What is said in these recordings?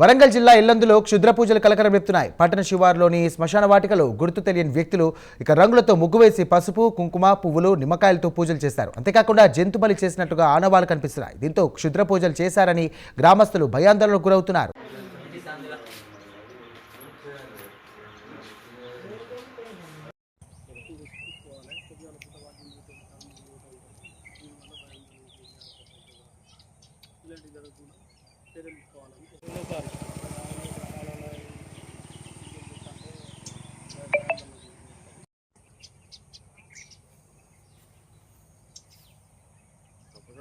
వరంగల్ జిల్లా ఇల్లందులో క్షుద్ర పూజలు కలకరమెత్తున్నాయి పట్టణ శివారులోని శ్మశాన వాటికలో గుర్తు తెలియని వ్యక్తులు ఇక రంగులతో ముగ్గు వేసి పసుపు కుంకుమ పువ్వులు నిమ్మకాయలతో పూజలు చేశారు. అంతేకాకుండా జంతు బలి చేసినట్టుగా ఆనవాలు కనిపిస్తున్నాయి. దీంతో క్షుద్ర పూజలు చేశారని గ్రామస్తులు భయాందోళనకు గురవుతున్నారు.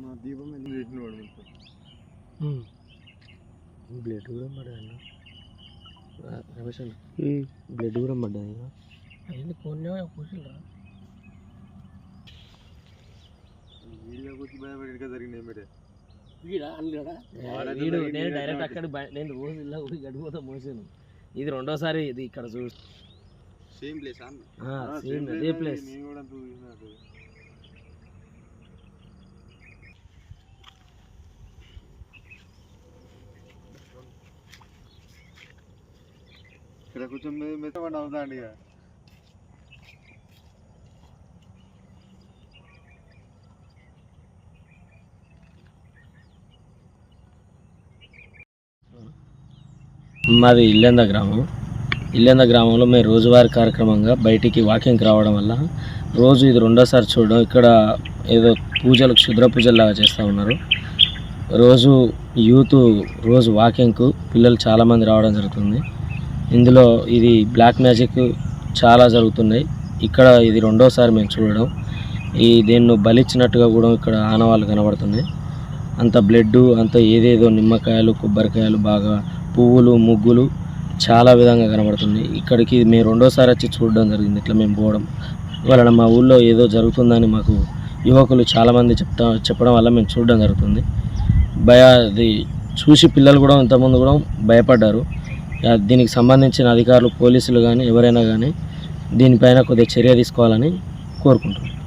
మా దీపం ఎందుకు పెట్టినవాడు మొత్తం బ్లడ్ కూడా అన్న. రమేష్ అన్న బ్లడ్ కూడా పడ్డది అయ్యింది కొన్ని వీడు నేను డైరెక్ట్ అక్కడ నేను రోజు ఇలా పోయి గడిపోతా మోసాను. ఇది రెండోసారి ఇది ఇక్కడ చూ సేమ్ ప్లేస్ ఆ, సేమ్ అదే ప్లేస్ నేను కూడా అంత చూసినట్టు ఇక్కడ కొంచెం మెత్తపడి అవుతాండి ఇక. మాది ఇల్లెంద గ్రామం. ఇల్లెంద గ్రామంలో మేము రోజువారీ కార్యక్రమంగా బయటికి వాకింగ్కి రావడం వల్ల రోజు ఇది రెండోసారి చూడడం ఇక్కడ ఏదో పూజలు క్షుద్ర పూజల్లాగా చేస్తూ ఉన్నారు. రోజు యూత్ రోజు వాకింగ్కు పిల్లలు చాలామంది రావడం జరుగుతుంది. ఇందులో ఇది బ్లాక్ మ్యాజిక్ చాలా జరుగుతున్నాయి. ఇక్కడ ఇది రెండోసారి మేము చూడడం. ఈ దీన్ని బలిచ్చినట్టుగా కూడా ఇక్కడ ఆనవాళ్ళు కనబడుతున్నాయి. అంత బ్లడ్ అంత ఏదేదో నిమ్మకాయలు కొబ్బరికాయలు బాగా పువ్వులు ముగ్గులు చాలా విధంగా కనబడుతున్నాయి. ఇక్కడికి మేము రెండోసారి వచ్చి చూడడం జరిగింది. ఇట్లా మేము పోవడం వలన మా ఊళ్ళో ఏదో జరుగుతుందని మాకు యువకులు చాలామంది చెప్తా చెప్పడం వల్ల మేము చూడడం జరుగుతుంది. భయ అది చూసి పిల్లలు కూడా ఇంతకుముందు కూడా భయపడ్డారు. దీనికి సంబంధించిన అధికారులు పోలీసులు కానీ ఎవరైనా కానీ దీనిపైన కొద్దిగా చర్య తీసుకోవాలని కోరుకుంటున్నాను